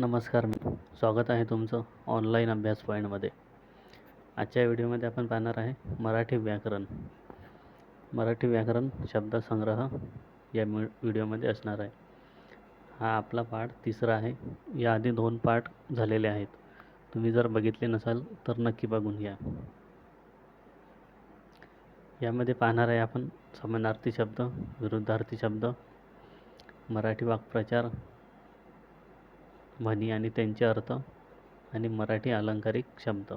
नमस्कार स्वागत आहे तुमचं ऑनलाईन अभ्यास पॉईंटमध्ये आजच्या व्हिडिओमध्ये आपण पाहणार आहे मराठी व्याकरण. मराठी व्याकरण शब्दसंग्रह या मि व्हिडिओमध्ये असणार आहे. हा आपला पाठ तिसरा आहे. याआधी दोन पाठ झालेले आहेत. तुम्ही जर बघितले नसाल तर नक्की बघून घ्या. यामध्ये पाहणार आहे आपण समानार्थी शब्द विरुद्धार्थी शब्द मराठी वाक्प्रचार म्हणी आणि त्यांचे अर्थ आणि मराठी अलंकारिक शब्द.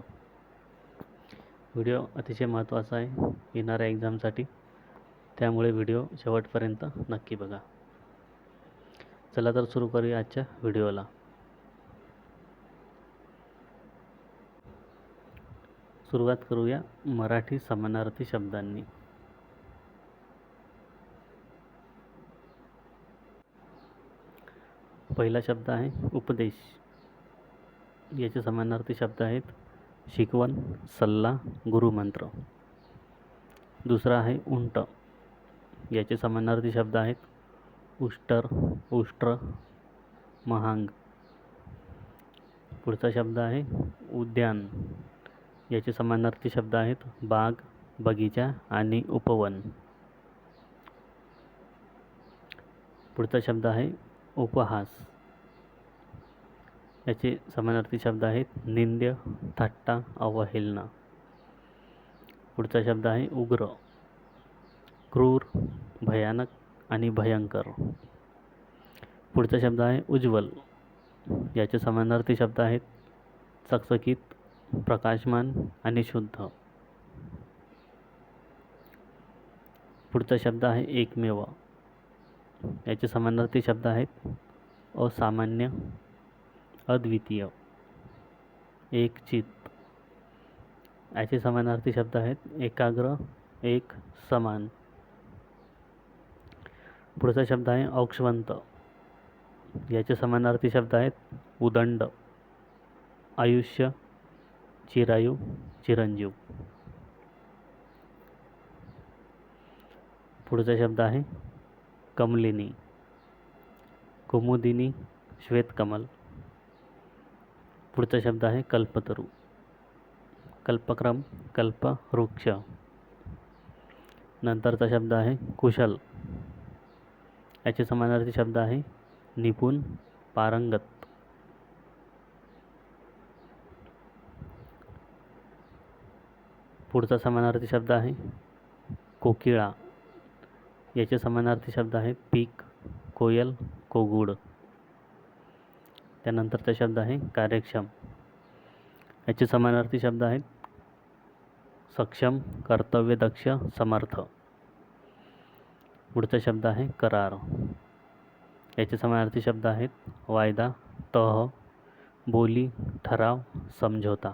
व्हिडिओ अतिशय महत्त्वाचा आहे. येणाऱ्या एक्झामसाठी. त्यामुळे व्हिडिओ शेवटपर्यंत नक्की बघा. चला तर सुरू करूया आजच्या व्हिडिओला. सुरुवात करूया मराठी समानार्थी शब्दांनी. पहिला शब्द आहे उपदेश. याचे समानार्थी शब्द आहेत शिकवण सल्ला गुरुमंत्र. दुसरा आहे उंट. याचे समानार्थी शब्द आहेत उष्टर उष्ट्र महांग. पुढचा शब्द आहे उद्यान. याचे समानार्थी शब्द आहेत बाग बगीचा आणि उपवन. पुढचा शब्द आहे उपहास. याचे समानार्थी शब्द आहेत निंद्य थट्टा अवहेलना. पुढचा शब्द आहे उग्र क्रूर भयानक आणि भयंकर. पुढचा शब्द आहे उज्ज्वल. याचे समानार्थी शब्द आहेत चकचकीत प्रकाशमान आणि शुद्ध. पुढचा शब्द आहे एकमेव. याचे समानार्थी शब्द आहेत असामान्य अद्वितीय। एकचित याचे समानार्थी शब्द आहेत एकाग्र एक समान। पुढचा शब्द आहे औक्षवंत। याचे समानार्थी शब्द आहेत उदंड। आयुष्य चिरायू चिरंजीव। पुढचा शब्द आहे कमलिनी। कुमुदिनी श्वेतकमल। पुढचा शब्द आहे कल्पतरू. कल्पक्रम कल्पवृक्ष. नंतरचा शब्द आहे कुशल. याचे समानार्थी शब्द आहे निपुण पारंगत. पुढचा समानार्थी शब्द आहे कोकिळा. याचे समानार्थी शब्द आहे पीक कोयल कोगुड. त्यानंतरचा शब्द आहे कार्यक्षम. याचे समानार्थी शब्द आहेत सक्षम कर्तव्यदक्ष समर्थ. पुढचा शब्द आहे करार. याचे समानार्थी शब्द आहेत वायदा तह बोली ठराव समझोता.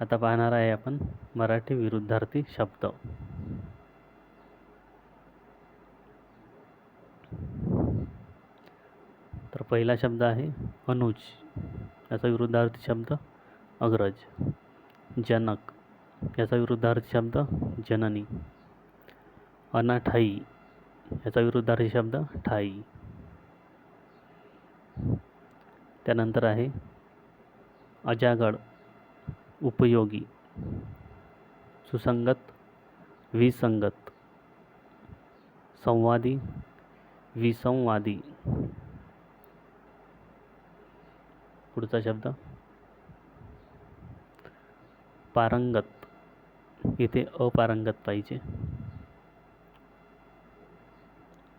आता पाहणार आहे आपण मराठी विरुद्धार्थी शब्द. पहिला शब्द आहे अनुज. याचा विरुद्धार्थी शब्द अग्रज. जनक. याचा विरुद्धार्थी शब्द जननी. अनाठाई. याचा विरुद्धार्थी शब्द ठाई. त्यानंतर आहे अजागड. उपयोगी. सुसंगत. विसंगत. संवादी. विसंवादी. पुढचा शब्द? पारंगत. इथे अपारंगत पाहिजे.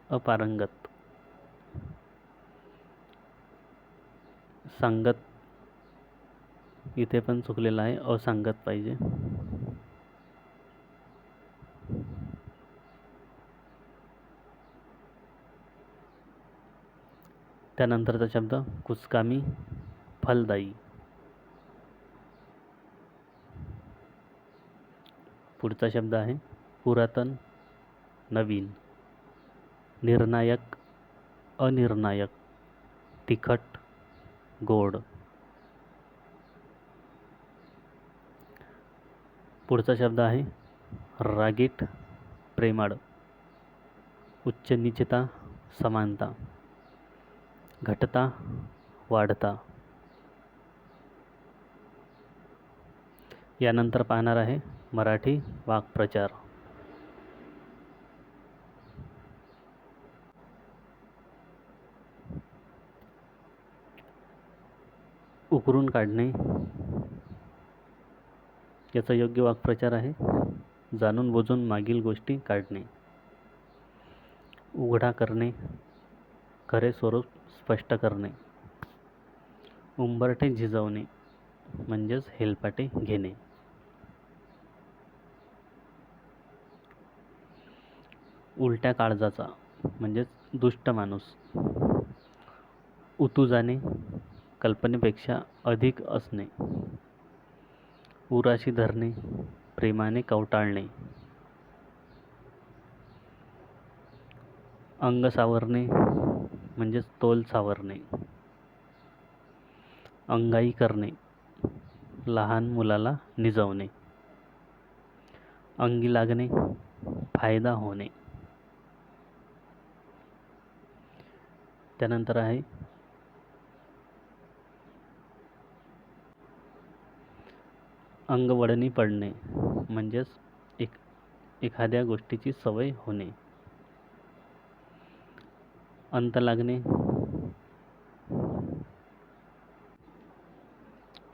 अपारंगत. सांगत. इथे पण चुकलेलं आहे. असांगत पाहिजे. त्यानंतरचा शब्द कुचकामी. फलदायी. पुढचा शब्द आहे पुरातन नवीन निर्णायक अनिर्णायक तिखट गोड. पुढचा शब्द आहे रागीट प्रेमाळ उच्च निचता समानता घटता वाढता. यानंतर पाहणार आहे मराठी वाक्प्रचार. उकरून काढणे याचा योग्य वाक्प्रचार आहे. जाणून बुजून मागील गोष्टी काढणे. उघडा करणे खरे स्वरूप स्पष्ट करणे. उंबरठे झिजवणे म्हणजेच हेलपाटे घेणे. उलट्या काळजाचा म्हणजेच दुष्ट माणूस. उतू जाणे कल्पनेपेक्षा अधिक असणे. उराशी धरणे प्रेमाने कवटाळणे. अंग सावरणे म्हणजेच तोल सावरणे. अंगाई करणे लहान मुलाला निजवणे. अंगी लागणे फायदा होणे. त्यानंतर आहे. अंगवळणी पडणे म्हणजेच एक एखाद्या गोष्टीची सवय होणे. अंत लागणे.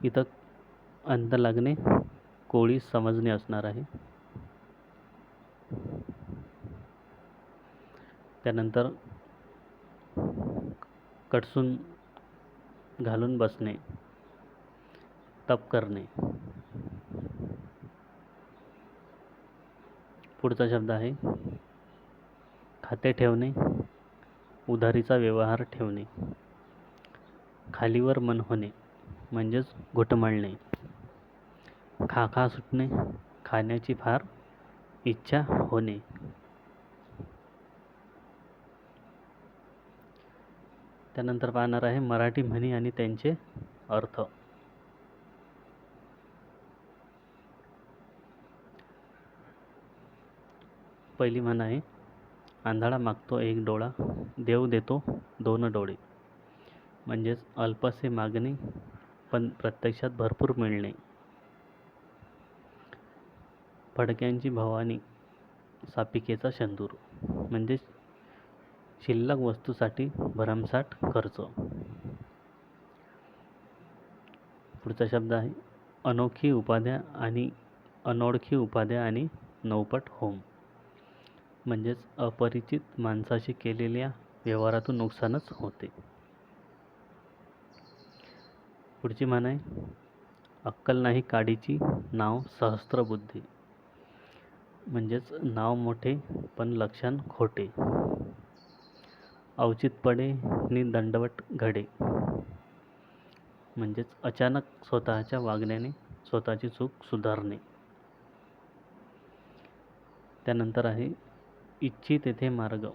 इथं अंत लागणे कोळी समजणे असणार आहे. त्यानंतर कडसून घालून बसणे तप करणे. पुढचा शब्द आहे खाते ठेवणे उधारीचा व्यवहार ठेवणे. खालीवर मन होणे म्हणजेच घुटमळणे खा खा सुटणे खाण्याची फार इच्छा होणे. त्यानंतर पाहणार आहे मराठी म्हणी आणि त्यांचे अर्थ. पहिली म्हण आहे आंधळा मागतो एक डोळा देव देतो दोन डोळे. म्हणजेच अल्पसे मागणे पण प्रत्यक्षात भरपूर मिळणे. फडक्यांची भवानी सापिकेचा शंदूर. म्हणजेच शिल्लक वस्तूसाठी भरमसाठ खर्च. पुढचा शब्द आहे अनोखी उपाध्या आणि अनोळखी उपाध्या आणि नौपट होम. म्हणजेच अपरिचित माणसाशी केलेल्या व्यवहारातून नुकसानच होते. पुढची म्हण आहे अक्कल नाही काडीची नाव सहस्त्रबुद्धी म्हणजेच नाव मोठे पण लक्षण खोटे. अवचितपणे नि दंडवट घडे. म्हणजेच अचानक स्वतःच्या वागण्याने स्वतःची चूक सुधारणे. त्यानंतर आहे इच्छी तेथे मार्ग.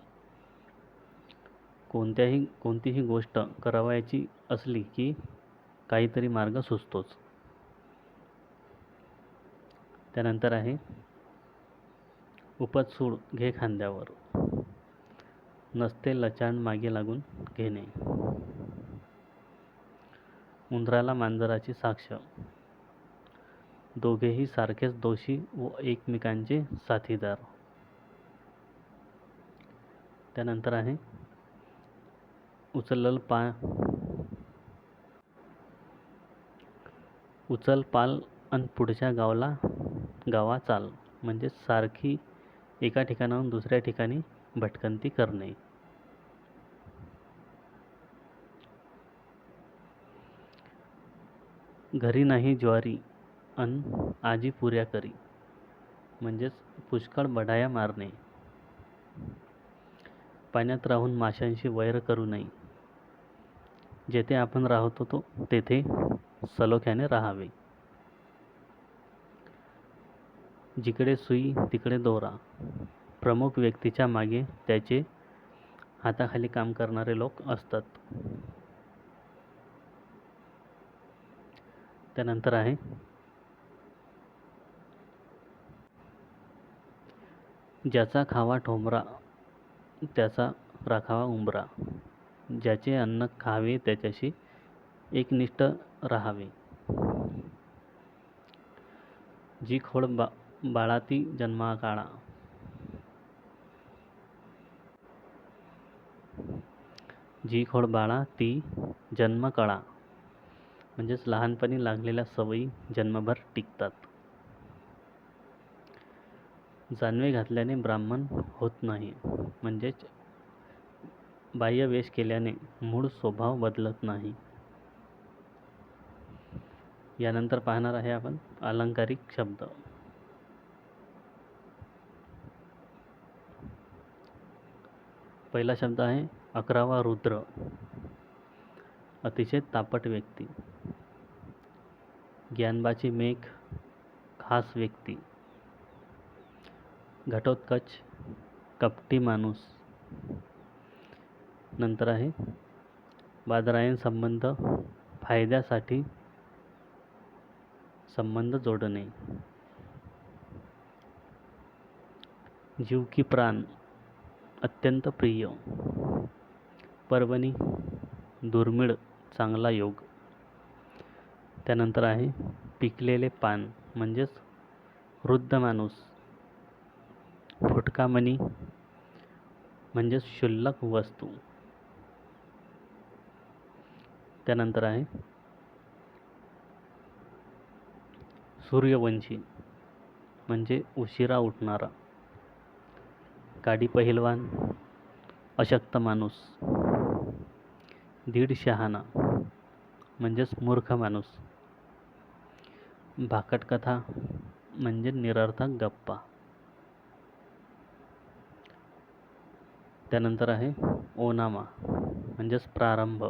कोणत्याही कोणतीही गोष्ट करावायची असली की काहीतरी मार्ग सुचतोच. त्यानंतर आहे उपत सूड घे खांद्यावर. नसते लचाण मागे लागून घेणे. उंदराला मांजराची साक्ष. दोघेही सारखेच दोषी व एकमेकांचे साथीदार. त्यानंतर आहे उचलल पा उचल पाल अन पुढच्या गावाला गावा चाल म्हणजे सारखी एका ठिकाणाहून दुसऱ्या ठिकाणी भटकंती करणे. घरी नाही ज्वारी अन आजी पुऱ्या करी. म्हणजेच पुष्कळ बढाया मारणे. पाण्यात राहून माशांशी वैर करू नये. जेथे आपण राहत होतो तेथे सलोख्याने राहावे. जिकडे सुई तिकडे दोरा. प्रमुख व्यक्तीच्या मागे त्याचे हाताखाली काम करणारे लोक असतात. त्यानंतर आहे. ज्याचा खावा ठोंबरा त्याचा राखावा उंबरा. ज्याचे अन्न खावे त्याच्याशी एकनिष्ठ राहावे. जी खोड बा बाळाती जन्मा काळा जी खोड बाळा ती जन्म कळा म्हणजेच लहानपणी लागलेल्या सवयी जन्मभर टिकतात. जानवे घातल्याने ब्राह्मण होत नाही. म्हणजेच बाह्य वेश केल्याने मूळ स्वभाव बदलत नाही. यानंतर पाहणार आहे आपण अलंकारिक शब्द. पहिला शब्द आहे अकरावा रुद्र. अतिशय तापट व्यक्ती. ज्ञानबाची मेघ खास व्यक्ती. घटोत्कच कपटी माणूस. नंतर आहे बादरायण संबंध फायद्यासाठी संबंध जोडणे. जीव की प्राण. अत्यंत प्रिय. पर्वणी दुर्मिळ चांगला योग. त्यानंतर आहे पिकलेले पान म्हणजेच वृद्ध माणूस. फुटकामणी म्हणजेच क्षुल्लक वस्तू. त्यानंतर आहे सूर्यवंशी म्हणजे उशिरा उठणारा. काडी पहिलवान अशक्त माणूस दीड शहाणा म्हणजेच मूर्ख माणूस. भाकट कथा म्हणजे निरर्थक गप्पा. त्यानंतर आहे ओनामा म्हणजेच प्रारंभ.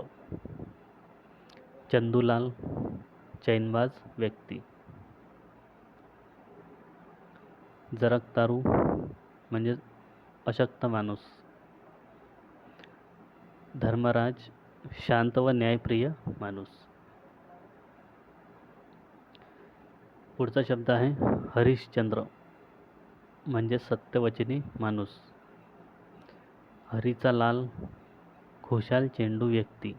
चंदूलाल चैनबाज व्यक्ती. जरकतारू म्हणजेच अशक्त माणूस. धर्मराज शांत व न्यायप्रिय माणूस. पुढचा शब्द आहे हरिश्चंद्र. म्हणजे सत्यवचनी माणूस. हरीचा लाल खुशाल चेंडू व्यक्ती.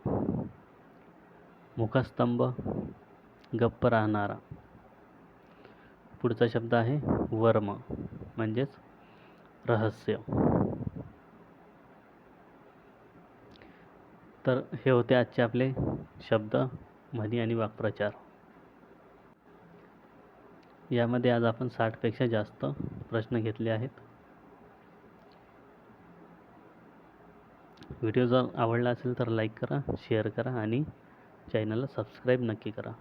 मुखस्तंभ गप्प राहणारा. पुढचा शब्द आहे वर्म. म्हणजेच रहस्य. तर हे होते आजचे आपले शब्द म्हणी आणि वाक्प्रचार. यामध्ये आज आपण साठपेक्षा जास्त प्रश्न घेतले आहेत. व्हिडिओ जर आवडला असेल तर लाईक करा शेअर करा आणि चॅनलला सबस्क्राईब नक्की करा.